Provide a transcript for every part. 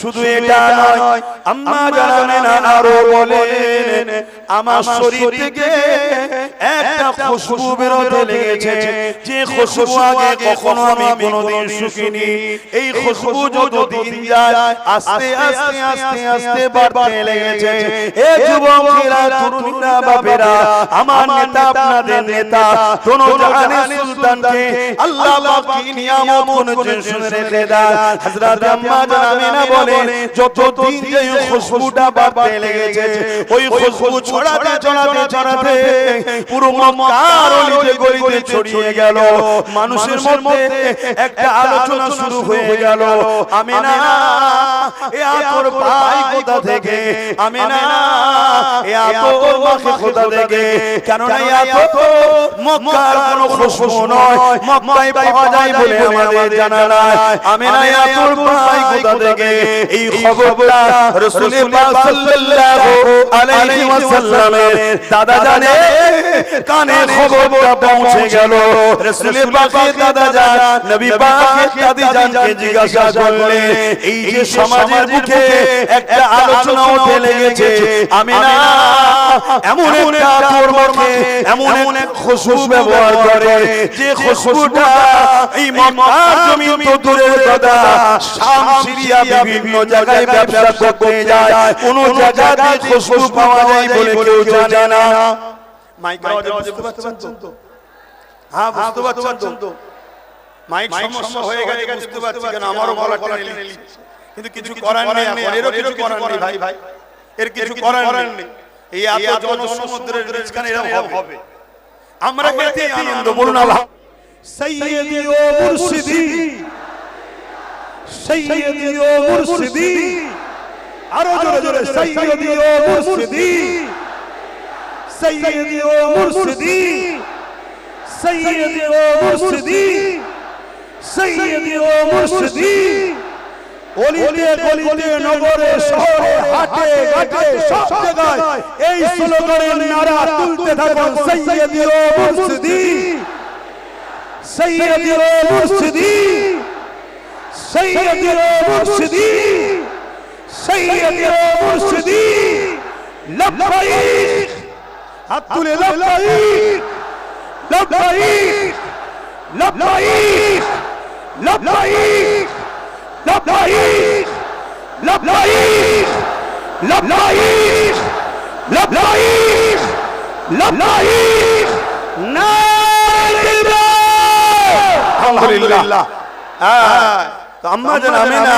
শুধু এটা নয় আম্মা জানেন আরও বলেন আমার শরীর থেকে একটা খুশবু বেরোতে লেগেছে। যে খুশবু আগে কখনো আমি কোনোদিন শুকিনি এই খুশবু যত যায় আস্তে আস্তে আস্তে আস্তে বাড়তে লেগেছে। এ যুবকেরা তরুণীরা বাপেরা আমার নেতা আপনাদের নেতা দোনো জাহানের সুলতানকে আল্লাহ পাক কি নিয়ামত করেছেন শুনে রেখে হযরত আম্মা জানামেনা বলে যত দিন যে খুশবুটা বাড়তে লেগেছে ওই খুশবু ছড়াতে ছড়াতে ছড়াতে পুরো মক্কার অলিতে গলিতে ছড়িয়ে গেল? মানুষের মধ্যে একটা আলোচনা শুরু হয়ে গেল। আমেনা এ আতর ভাই কোথা থেকে? আমেনা এ আতর মাকে কোথা থেকে? কেন না এ আতর মক্কার কোনো খুশবু নয়। মক্কায় পাওয়া যায় বলে আমাদের জানা নাই। আমেনা এ আতর ভাই কোথা থেকে? এই খবরটা রাসূল পাক সাল্লাল্লাহু আলাইহি ওয়াসাল্লামের দাদা জানে। কানে খবরটা পৌঁছে গেল। রাসূল পাকের দাদা জান নবী পাকের দাদি জানকে জিজ্ঞাসা করলেন এই যে সমাজের মুখে একটা আলোচনা উঠে লেগেছে আমি না এমন একটা এমন এমন এক খুশবু ব্যবহার করে যে খুশবুটা এই মক্কার জমিন তো দূরের কথা শাম সিরিয়া বিভিন্ন জায়গায় ব্যবসা করতে যায় কোন জায়গাতে খুশবু পাওয়া যায় বলে কেউ জানে না। মাইকের আওয়াজ বুঝতে পারছেন তো হ্যাঁ বুঝতে পারছেন তো মাইক সমস্যা হয়ে গেছে বুঝতে পারছি কেন আমারও গলা টেনে নিচ্ছে। কিন্তু কিছু করার নেই এরও কিছু করার নেই ভাই ভাই। এর কিছু করার নেই। এই এত জনসমুদ্রের রিজকান এরকম হবে। আমরা পেতে আনন্দ বলুন আল্লাহ সৈয়দি ও মুর্শিদি। সৈয়দি ও মুর্শিদি। আরও জোরে জোরে সৈয়দি ও মুর্শিদি। সৈয়দি ও মুর্শিদি সৈয়দি ও মুর্শিদি অলিতে গলিতে নগরে শহরে হাটে ঘাটে সব জায়গায় এই স্লোগানের নারা তুলতে থাকুন সৈয়দি ও মুর্শিদি সৈয়দি ও মুর্শিদি সৈয়দি ও মুর্শিদি সৈয়দি ও মুর্শিদি লব্বাইক হাত তুলে লব্বাইক লব্বাইক লব্বাইক লব্বাইক লব্বাইক লব্বাইক লব্বাইক লব্বাইক নারে আলহামদুলিল্লাহ হ্যাঁ তো আম্মা জান আমিনা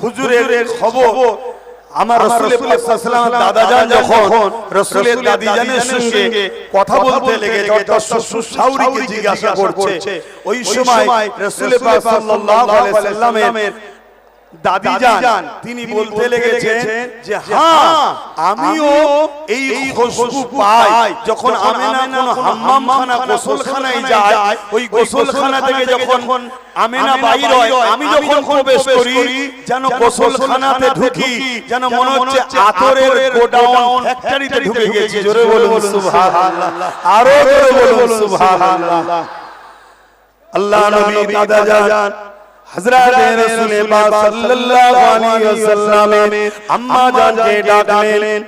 হুজুরের খবর আমার রসুলের সাল্লাম দাদাজান যখন রসুলের দাদিজানের সঙ্গে কথা বলতে লেগে অর্থাৎ শ্বশুর শাউরিকে জিজ্ঞাসা করছে। ওই সময় রসুলের সাল্লাল্লাহু দাদি যান তিনি বলতে লেগেছেন যে হ্যাঁ আমিও এই খুশবু পাই। যখন আমেনা কোন হাম্মামখানা গোসলখানায় যায় ওই গোসলখানা থেকে যখন আমেনা বাইর হয় আমি যখন প্রবেশ করি যেন গোসলখানাতে ঢুকি যেন মনে হচ্ছে আতরের গোডাউন ফ্যাক্টরিতে ঢুকে গেছি জোরে বলুন সুবহানাল্লাহ। আরও জোরে বলুন সুবহানাল্লাহ। আল্লাহ নবী দাদা যান। হযরত রাসূল পাক সাল্লাল্লাহু আলাইহি ওয়াসাল্লাম আম্মা জানকে ডাকলেন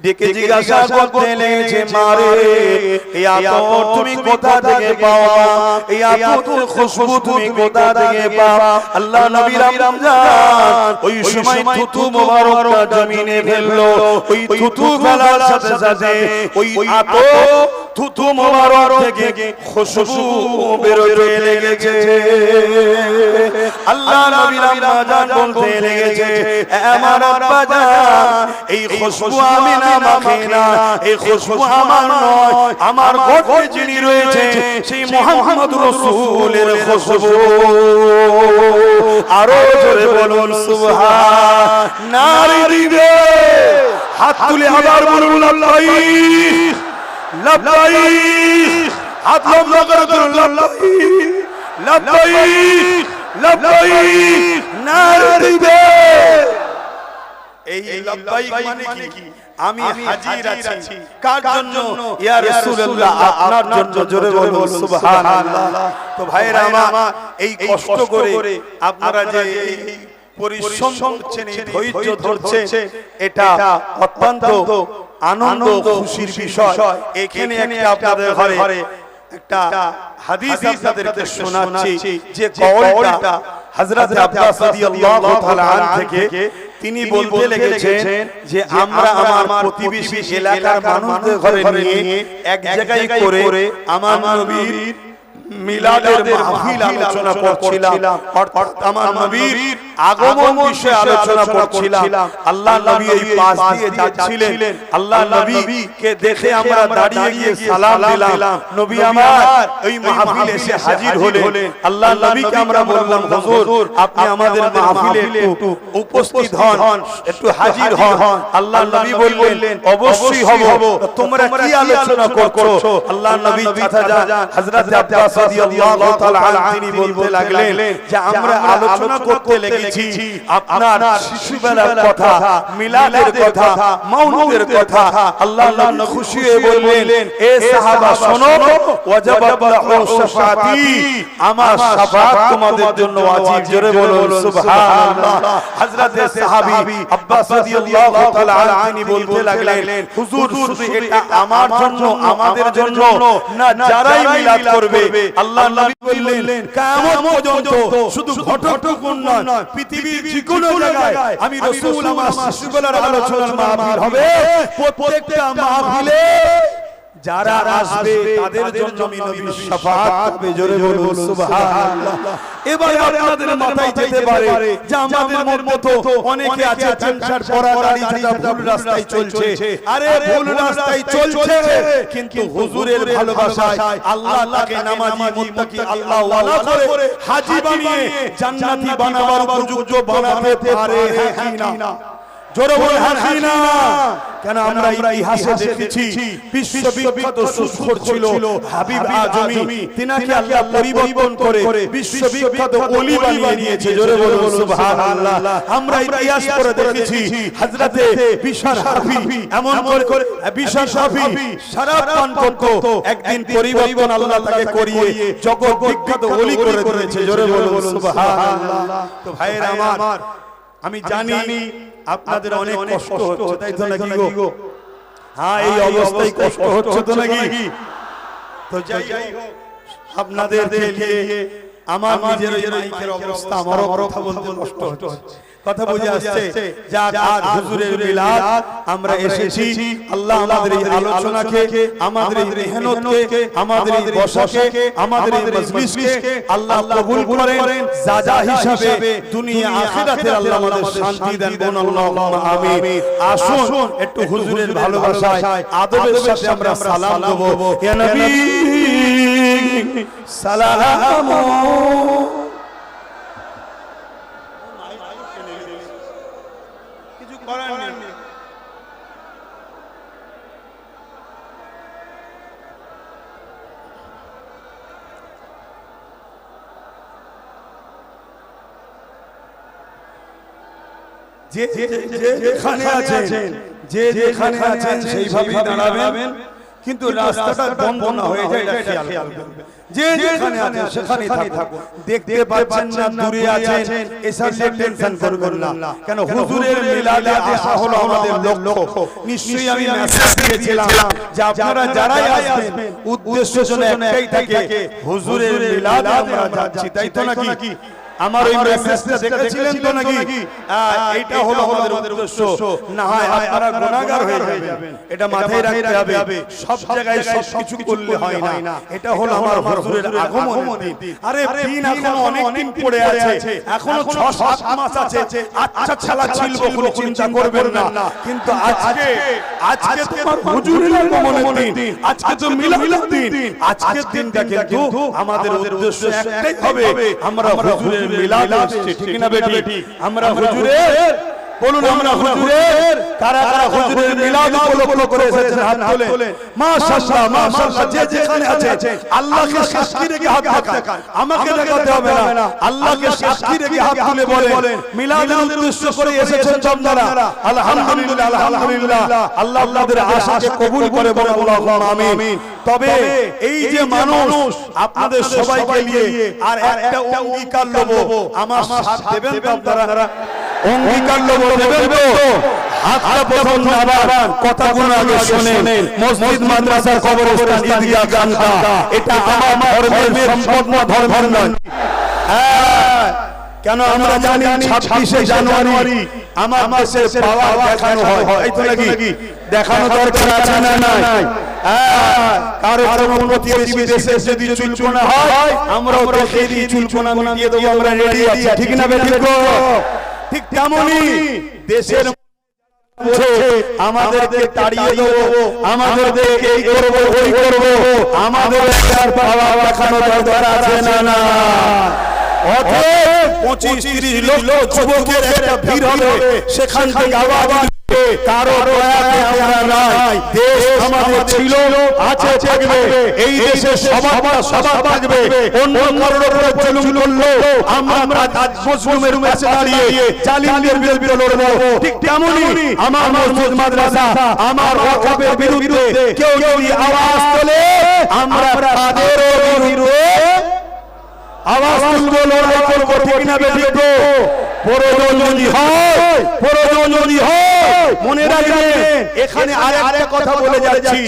ডেকে জিজ্ঞাসা করতে লেগেছে মারে আতর তুমি কোথা থেকে পাও এই আতর খুশবু তুমি কোথা থেকে পাও আল্লাহ নবী রমজান ওই সময় থুতু মোবারকটা জমিনে ফেলল ওই থুতু ফেলার সাথে সাথে ওই আতর থুতু মোবারক থেকে খুশবু বেরোতে লেগেছে। আল্লাহ নবী রমজান বলতে লেগেছে, আমার আব্বা জান এই খুশবু আমি না মাখি না, এই খুশবু আমার নয়, আমার ঘরে যিনি রয়েছে, সেই মোহাম্মদ রাসূলের খুশবু। আরও জোরে বলুন, সুবহান, নারী দিবে। হাত তুলে আবার বলুন লাল্লাইক হাত লম্বা করে লাব্বাইক নারে দিবে। এই লাব্বাইক মানে কি? আমি হাজির আছি। কার জন্য? ইয়া রাসূলুল্লাহ আপনার জন্য জোরে বলুন সুবহানাল্লাহ। তো ভাইরা আমার এই কষ্ট করে আপনারা যে পরিশ্রম করছেন ধৈর্য ধরছে এটা অত্যন্ত আনন্দ খুশির বিষয়। এখানে একটা আপনাদের ঘরে একটা হাদিস আপনাদেরকে শোনাচ্ছি। যে কওলটা হযরত আব্বাস রাদিয়াল্লাহু তাআলা থেকে তিনি বলতে লেগেছেন যে আমরা আমার প্রতিবেশী এলাকার মানুষদের ঘরে নিয়ে এক জায়গায় করে আমার নবীর মিলাদের মাহফিল আলোচনা করছিলাম। অর্থাৎ আমার নবীর আগমন বিষয়ে আলোচনা করছিলাম। আল্লাহ নবী এই পাশ দিয়ে যাচ্ছিলেন। আল্লাহ নবী কে দেখে আমরা দাঁড়িয়ে গিয়ে সালাম দিলাম। নবী আমার ওই মাহফিলে এসে হাজির হলেন। আল্লাহ নবীকে আমরা বললাম হুজুর আপনি আমাদের মাহফিলে একটু উপস্থিত হন। একটু হাজির হন। আল্লাহ নবী বললেন অবশ্যই হব। তোমরা কি আলোচনা করছ? আল্লাহ নবী হযরত আব্বাস রাদিয়াল্লাহু তাআলা তিনি বলতে লাগলেন যে আমরা আলোচনা করতে লেগেছি আপনার শিশুবেলার কথা মিলাদের কথা মাউলুদের কথা আল্লাহ নবী খুশি হয়ে বললেন এ সাহাবা শোনো ওয়াজাবাত লাহু শাফাতি আমার শাফাত তোমাদের জন্য ওয়াজিব জোরে বলুন সুবহানাল্লাহ হযরতে সাহাবী আব্বাস রাদিয়াল্লাহু তাআলা আনহু বলতে লাগলেন হুজুর শুধু এটা আমার জন্য আমাদের জন্য না যারাই মিলাদ করবে আল্লাহ নবী বললেন কিয়ামত পর্যন্ত শুধু ঘটকটুকুন নয় পৃথিবীর যে কোনো জায়গায় আমি রসুল আমার শিশুবেলার আলোচনার মাহফিল হবে। প্রত্যেকটা মাহফিলে যারা আসবে তাদের জন্য আমি নবীর শাফাআত করবে জোরে বলুন সুবহানাল্লাহ। এবারে আপনাদের মাথায় যেতে পারে যে আমাদের মতো অনেকে আছে টেনশন পড়া দাঁড়িয়ে যেটা ভুল রাস্তায় চলছে। আরে ভুল রাস্তায় চলছে। কিন্তু হুজুরের ভালোবাসায় আল্লাহ তাকে নামাজি মুত্তাকি আল্লাহ ওয়ালা করে হাজী বানিয়ে জান্নাতি বানাবার উপযুক্ত বানাতে পারে হ্যাঁ কি না? জোরে বলে হাসি না কেন আমরা ইতিহাসে দেখেছি বিশ্ববিখ্যাত সুস্কর ছিল হাবিব আজমি। তিনাকে আল্লাহ পরিবর্তন করে বিশ্ববিখ্যাত ওলি বানিয়ে নিয়েছে জোরে বলুন সুবহানাল্লাহ। আমরা ইতিহাস করে দেখেছি হযরতে বিশার হাফি। এমন করে বিশার হাফি সারা পান করত। একদিন পরিবর্তন আল্লাহ তাকে করিয়ে জগৎ বিখ্যাত ওলি করে দিয়েছে জোরে বলুন সুবহানাল্লাহ। তো ভাইরা আমার আমি জানি আপনাদের অনেক কষ্ট হচ্ছে তাই তো নাকি গো? হ্যাঁ এই অবস্থায় কষ্ট হচ্ছে তো নাকি? তো যাই হোক আপনাদের আমার নিজের মাইকের অবস্থা আমারও কথা বলতে কষ্ট হচ্ছে। কথা বুঝে আসছে। যা আজ হুজুরের মিলাদ আমরা এসেছি। আল্লাহ আমাদের এই আলোচনাকে আমাদের এই মেহনতকে আমাদের এই বসাকে আমাদের এই মজলিসকে আল্লাহ কবুল করেন। যা যা হিসাবে দুনিয়া আখিরাতে আল্লাহ আমাদের শান্তি দেন। কোন আল্লাহুম্মা আমিন। আসুন একটু হুজুরের ভালোবাসায় আদবের সাথে আমরা সালাম দেব। ইয়া নবী সালাম কিছু করার নেই যে যে- যে- যেখানে আছেন যে যেখানে আছেন সেইভাবে দাঁড়াবেন। কিন্তু রাস্তাটা বন্ধ না হয়ে যায় এটা খেয়াল করবেন। যে যেখানে আছেন সেখানেই থাকুন। দেখতে পাচ্ছেন না দূরে আছেন এসব টেনশন করবেন না। কেন হুজুরের মিলাদে আসা হলো আমাদের লক্ষ্য। নিশ্চয়ই আমি মেসেজ দিয়েছিলাম। যে আপনারা যারাই আসবেন উদ্দেশ্য যেন একটাই থাকে হুজুরের মিলাদে আমরা যাচ্ছি তাই তো নাকি? আমার ওই মেসেজটা দেখেছিলেন তো নাকি? এইটা হলো আমাদের উদ্দেশ্য। না হয় আপনারা গুনাহগার হয়ে যাবেন। এটা মাথায় রাখতে হবে। সব জায়গায় সব কিছু করলে হয় না। এটা হলো আমার হুজুরের আগমন আরে দিন এখনও অনেক দিন পড়ে আছে। এখনও 6 7 মাস আছে। আচ্ছা ছালা ছিল কোনো চিন্তা করবেন না। কিন্তু আজকে আজকে তোমার হুজুরের আগমনের দিন। আজকে তো মিলাদ দিন আজকের দিনটা কিন্তু আমাদের উদ্দেশ্য একটাই হবে আমরা হুজুরের মিলাদ আসছে ঠিক না বেটি আমরা হুজুরের বলুন আমরা হুজুরের কারা কারা হুজুরের মিলাদ উপলক্ষ করে এসেছেন হাত তোলেন মাশাআল্লাহ মাশাআল্লাহ যে যেখানে আছে আল্লাহকে সাক্ষী রেখে হাত দেখান। আমাকে দেখাতে হবে না। আল্লাহকে সাক্ষী রেখে হাত তুলে বলেন। মিলাদের উদ্দেশ্য করে এসেছেন আপনারা আলহামদুলিল্লাহ আলহামদুলিল্লাহ আল্লাহ আপনাদের আশাকে কবুল করে বলে আমিন। তবে এই যে মানুষ আপনাদের সবাইকে নিয়ে আর একটা অঙ্গীকার আমার সাথ দেবেন আপনারা অঙ্গীকার কথাগুলো আগে শোনেন। মসজিদ মাদ্রাসার কবরস্থান ঈদগাহ গানটা। এটা আমার ধর্মের সম্পদ না ধর্মের নয়। হ্যাঁ। কেন আমরা জানি ছাব্বিশে জানুয়ারি আমার দেশের পাওয়ার দেখানো হয়। এই তো নাকি? দেখানো দরকার আছে না নাই? কারও কোনো প্রতিবেশী দেশে যদি চুলকোনা হয় আমরাও দেখিয়ে দিই চুলকোনা মিটিয়ে দেবো আমরা রেডি আছি। ঠিক না বে ঠিক তেমনি দেশের আমাদেরকে তাড়িয়ে দেবো আমাদেরকে এই করব ওই করব আমাদের একটার পাওয়া রাখানো দরকার আছে না। না। অথচ পঁচিশ তিরিশ লক্ষ যুবকের একটা ভিড় হবে সেখান থেকে আওয়াজ উঠবে, কারও নাই। দেশ আমাদের ছিল আছে থাকবে। এই দেশে সবার সবার থাকবে। অন্য কারোর উপরে জুলুম করল আমরা আজ কাছে দাঁড়িয়ে জালিমদের বিরুদ্ধে লড়বো। ঠিক তেমনই আমার মসজিদ মাদ্রাসা আমার ওয়াকফের বিরুদ্ধে কেউ যদি আওয়াজ তোলে আমরা তাদেরও বিরুদ্ধে আওয়াজ তুলবো লড়াই করব ঠিক না বেঠিক প্রয়োজন যদি হয় প্রয়োজন যদি হয় মনে রাখবেন এখানে আরেকটা কথা বলে যাচ্ছি।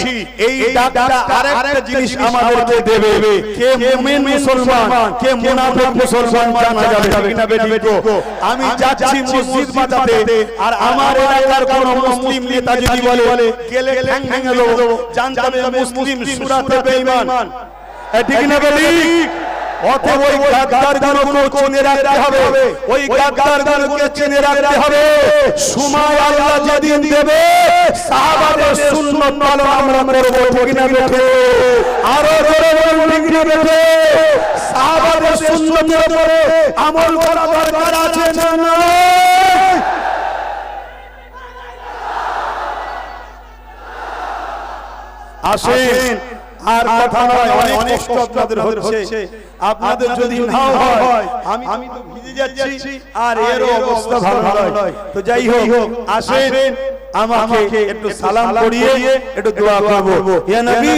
এই ডাকটা আরেকটা জিনিস আমাদেরকে দেবে। কে মুমিন মুসলমান কে মুনাফিক মুসলমান জানা যাবে ঠিক না বেঠিক আমি যাচ্ছি মসজিদ বাঁচাতে আর আমার এলাকার কোন মুসলিম নেতা যদি বলে গেলে ঠ্যাং ভেঙে দেবো। জানতাম মুসলিম সুরাতে বেঈমান। ঠিক না বেঠিক? অতএব ওই গাদ্দারগুলোকে চিনে রাখতে হবে। ওই গাদ্দারগুলোকে চিনে রাখতে হবে। সময় আল্লাহ যেদিন দেবে সাহাবাদের সুন্নত পালন আমরা করব ঠিক না বেঠে। আরও জোরে বলুন ঠিক না বেঠে। সাহাবাদের সুন্নতের উপরে আমল করা দরকার আছে না না? আসেন। আর কথা নয় অনেক কষ্ট আপনাদের হচ্ছে। আপনাদের যদি নাও হয় আমি আমি তো ভিজে যাচ্ছি। আর এর অবস্থা ভালো নয়। তো যাই হোক আসেন আমাকে একটু সালাম করিয়ে একটু দোয়া করব। ইয়া নবী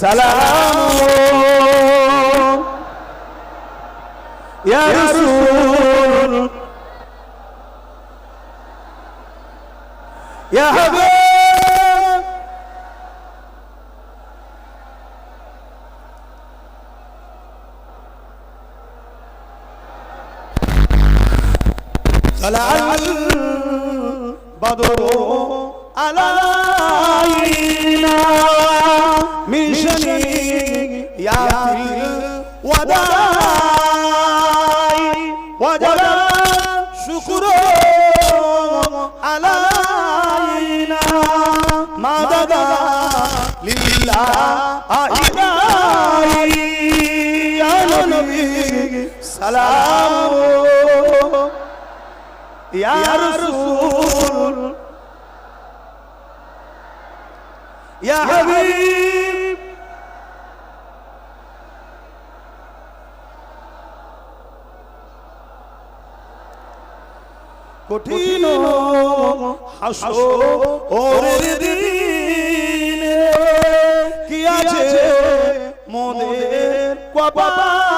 সালাম ইয়া রাসূল। ইয়া হাবিব। طلع البدر علينا রসুল ইয়া হাবিব কঠিন হাসো ওরে দিন কি আছে মোদের কপাল?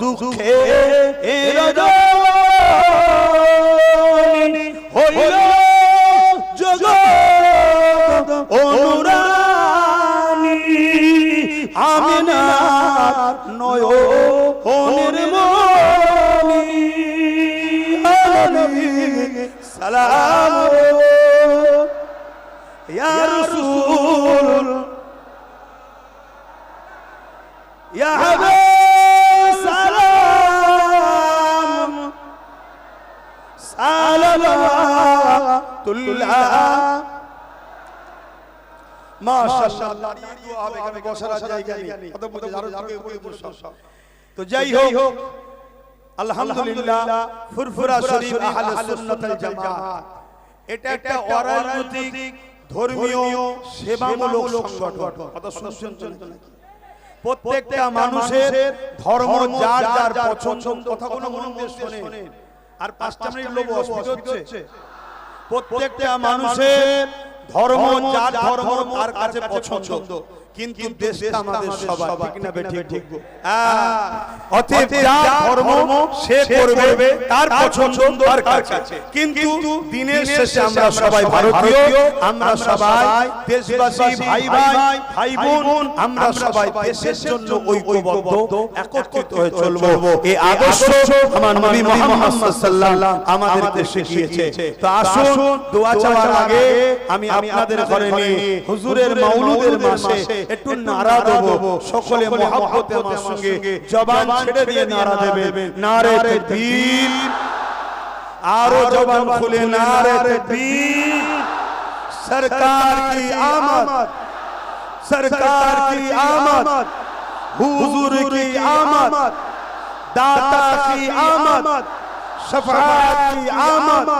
দুঃখে রজনী মাশাআল্লাহ দাঁড়িয়ে দোয়া হবে এখানে বসার জায়গা নেই। কত বুঝে আরও দিকে উপরে বসো তো যাই হোক আলহামদুলিল্লাহ ফুরফুরা শরীফ আহলে সুন্নাতুল জামাত। এটা একটা অরাজনৈতিক ধর্মীয় সেবামূলক সংগঠন। কথা শুনছেন নাকি? প্রত্যেকটা মানুষের ধর্ম যার যার পছন্দ কথাগুলো মন দিয়ে শোনেন আর পাঁচটা মিনিট লোক অসুবিধা হচ্ছে। প্রত্যেকটা মানুষের ধর্ম যার ধর্ম তার কাছে পছন্দ। কিন্তু দেশটা আমাদের সবার ঠিক না বেঠিক ঠিক অতএব যার ধর্ম সে করবে তার পছন্দ তার কাছে। কিন্তু দিনের শেষে আমরা সবাই ভারতীয় আমরা সবাই দেশবাসী ভাই ভাই ভাই বোন আমরা সবাই দেশের জন্য ঐক্যবদ্ধ একত্রিত হয়ে চলবো। এই আদর্শ আমার নবী মুহাম্মদ সাল্লাল্লাহু আমাদেরকে শিখিয়েছে। তো আসুন দোয়া চাওয়ার আগে আমি আপনাদের ঘরে নিয়ে হুজুরের মাউলুদের মাসে একটু নারা দেব। সকলে মহাপতে আমার সঙ্গে জবান ছেড়ে দিয়ে নারা দেবে। নারে তাকবীর আরও জবান খুলে নারে তাকবীর সরকার কি আমদ সরকার কি আমদ হুজুর কি আমদ দাতা কি আমদ شفاعت কি আমদ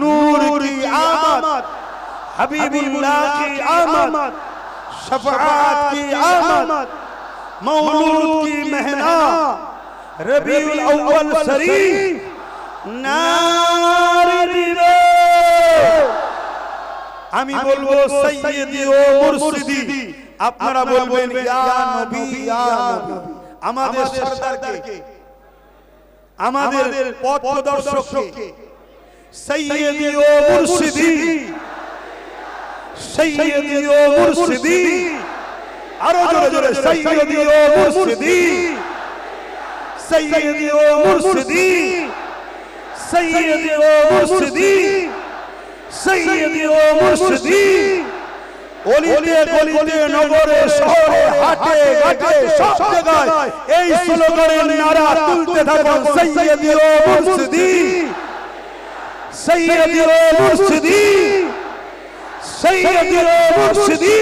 নূর কি আমদ হাবিবুল্লাহ কি আমদ शफाअत की आमद मौलूद की महना रबीउल अव्वल शरीफ नारे दिलो আমি বলবো সৈয়দি ও মুর্শিদি আপনারা বলবেন ইয়া নবী ইয়া নবী আমাদের সরদারকে আমাদের পথ প্রদর্শককে সৈয়দি ও মুর্শিদি সৈয়দি ও মুর্শিদি। আরও জোরে জোরে সৈয়দি ও মুর্শিদি। সৈয়দি ও মুর্শিদি। সৈয়দি ও মুর্শিদি। সৈয়দি ও মুর্শিদি। অলিতে গলিতে নগরে শহরে হাটে ঘাটে সব জায়গায় এই স্লোগানের নারা তুলতে থাকুন সৈয়দি ও মুর্শিদি। সৈয়দি ও মুর্শিদি। সৈয়দি মুর্শিদি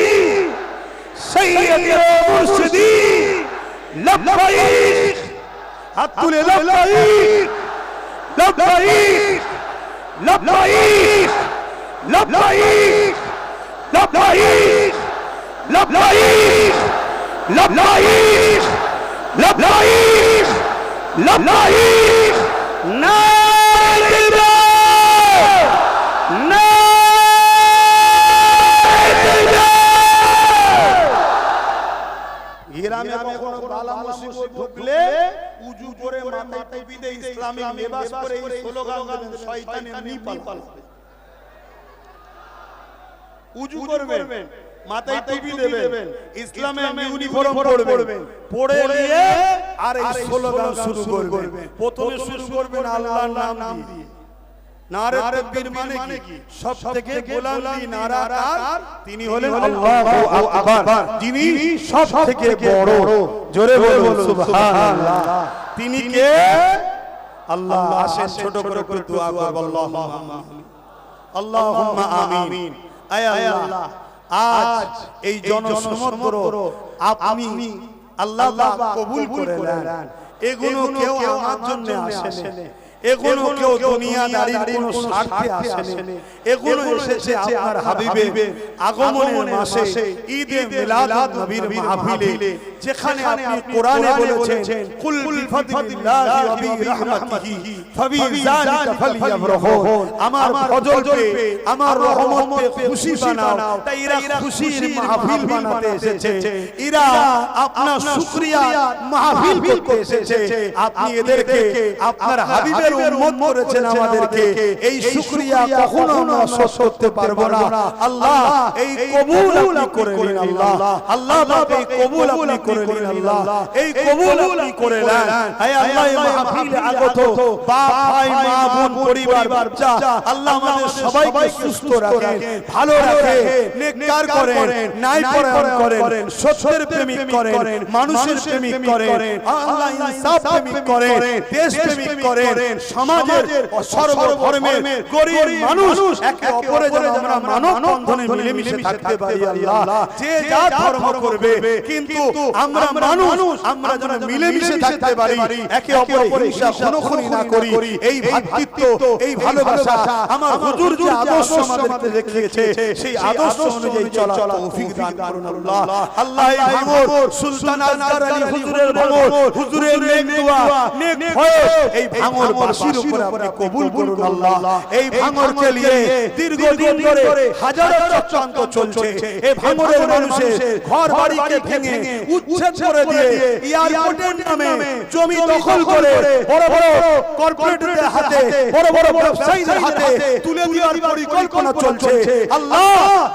সৈয়দি মুর্শিদি লব্বাইক হাত তুলে লব্বাইক লব্বাইক লব্বাইক লব্বাইক লব্বাইক লব্বাইক লব্বাইক লব্বাইক লব্বাইক নারে গ্রামে কখনো বালা মুসিবত ঢুকলে উজু করে মাথায় টুপি দিয়ে ইসলামিক লিবাস পরে এই স্লোগান দেবেন শয়তান এমনি পালাবে উজু করবেন মাথায় টুপি দেবেন ইসলামের ইউনিফর্ম পরবেন পরে নিয়ে আর এই স্লোগান শুরু করবেন। প্রথমে শুরু করবেন আল্লাহর নাম দিয়ে। নারে তাকবীর মানে কি? সব থেকে গোলামি নারা কার? তিনি হলেন আল্লাহু আকবার। যিনি সব থেকে বড়। জোরে বলুন সুবহানাল্লাহ। তিনি কে? আল্লাহ আসেন ছোট করে করে দোয়া করব। আল্লাহুম্মা আল্লাহুম্মা আমিন। আয় আল্লাহ। আজ এই আপনি আল্লাহ কবুল করে নেন। এগুলো কেউ আমার জন্য আসেনি। এগুলো কেউ দুনিয়াদারির কোনো স্বার্থে আসেনি। এগুলো এসেছে আপনার হাবিবে। আগমনের মাসে ঈদে মিলাদ নবীর মাহফিলে যেখানে আপনি কোরআনে বলেছেন কুল বিফাদিল্লাহি ওয়া বিরহমাতিহি ফাবি যালিকা ফালইফরাহুন আমার ফজল পে আমার রহমত পে খুশি বানাও। তাই এরা খুশির মাহফিল বানাতে এসেছে। এরা আপনার শুকরিয়া মাহফিল করতে এসেছে। আপনি এদেরকে আপনার হাবিবের উম্মত করেছেন আমাদেরকে। এই শুকরিয়া কখনো আমরা শোধ করতে পারব না। আল্লাহ এই কবুল আপনি করে নিন আল্লাহ। আল্লাহ। পাক এই কবুল আপনি করে নিন আল্লাহ। এই কবুল আপনি করে নেন হে আল্লাহ এই মাহফিলে আগত বাপ ভাই মা বোন পরিবার বাচ্চা। আল্লাহ আমাদের সবাইকে সুস্থ রাখেন ভালো রাখেন নেককার করেন ন্যায় পরায়ণ করেন সত্যের প্রেমিক করেন মানুষের প্রেমিক করেন আল্লাহ ইনসাফ প্রেমিক করেন দেশ প্রেমিক করেন। সমাজের সর্বধর্মের গরিব মানুষ একে অপরে যেন আমরা মানব বন্ধনে মিলেমিশে থাকতে পারি আল্লাহ। যে যা ধর্ম করবে কিন্তু আমরা মানুষ আমরা যেন মিলেমিশে থাকতে পারি একে অপরে হিংসা খুনোখুনি না করি এই ভ্রাতৃত্ব এই ভালোবাসা আমার হুজুর যে আদর্শ আমাদেরকে দেখিয়েছে সেই আদর্শ অনুযায়ী চলা তৌফিক দান করুন আল্লাহ। আল্লাহ। এই ভাঙর সুলতান আজকার আলী হুজুরের ভাঙর হুজুরের নেক দোয়া নেক ভয় এই ভাঙর বাসির উপরে আপনি কবুল করুন আল্লাহ। এই ভাঙরকে নিয়ে দীর্ঘদিন ধরে হাজারো চক্রান্ত চলছে। এই ভাঙরের মানুষের ঘর বাড়িকে ভেঙে উচ্ছেদ করে দিয়ে এয়ারপোর্টের নামে জমি দখল করে বড় বড় হাতে বড় বড় ব্যবসায়ীদের হাতে তুলে দেওয়ার পরিকল্পনা চলছে। আল্লাহ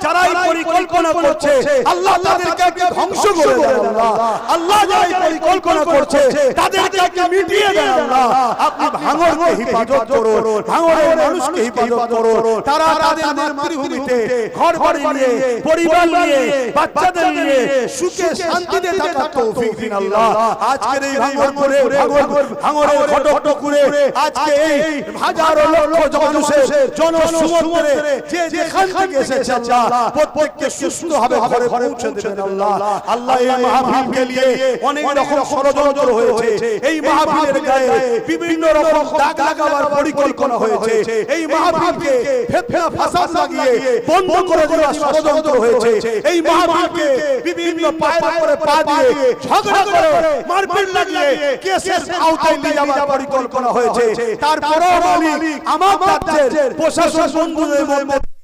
যারা এই পরিকল্পনা করছে আল্লাহ তাদেরকে একটি ধ্বংস করে দেন আল্লাহ। আল্লাহ যারা এই পরিকল্পনা করছে তাদেরকে একটি মিটিয়ে দেন আল্লাহ আপনি ভাঙরকে হিফাজত করুন ভাঙরের মানুষকে হিফাজত করুন তারা তাদের মাতৃভূমিতে ঘর বাড়ি নিয়ে পরিবার নিয়ে বাচ্চাদের নিয়ে সুখে শান্তিতে থাকার তৌফিক দিন আল্লাহ। আজকের এই ভাঙরের আজকে এই হাজারো লক্ষ মানুষের জনসমুদ্রে যে যেখান থেকে এসেছে আল্লাহ প্রত্যেককে সুস্থভাবে ঘরে পৌঁছে দেবেন আল্লাহ। আল্লাহ। এই মাহফিলকে নিয়ে অনেক রকম ষড়যন্ত্র হয়েছে। এই মাহফিলের গায়ে বিভিন্ন রকম দাগ লাগাবার পরিকল্পনা হয়েছে এই মাহফিলকে ফেতনা ফাসাদ লাগিয়ে বন্ধ করে দেওয়ার ষড়যন্ত্র হয়েছে। এই মাহফিলকে বিভিন্ন পায়ের উপরে পা দিয়ে ঝগড়া করে মারপিট লাগিয়ে কেসের আওতায় নিয়ে যাওয়ার পরিকল্পনা হয়েছে। তারপরও মালিক আমার রাজ্যের প্রশাসন বন্ধুদের মধ্যে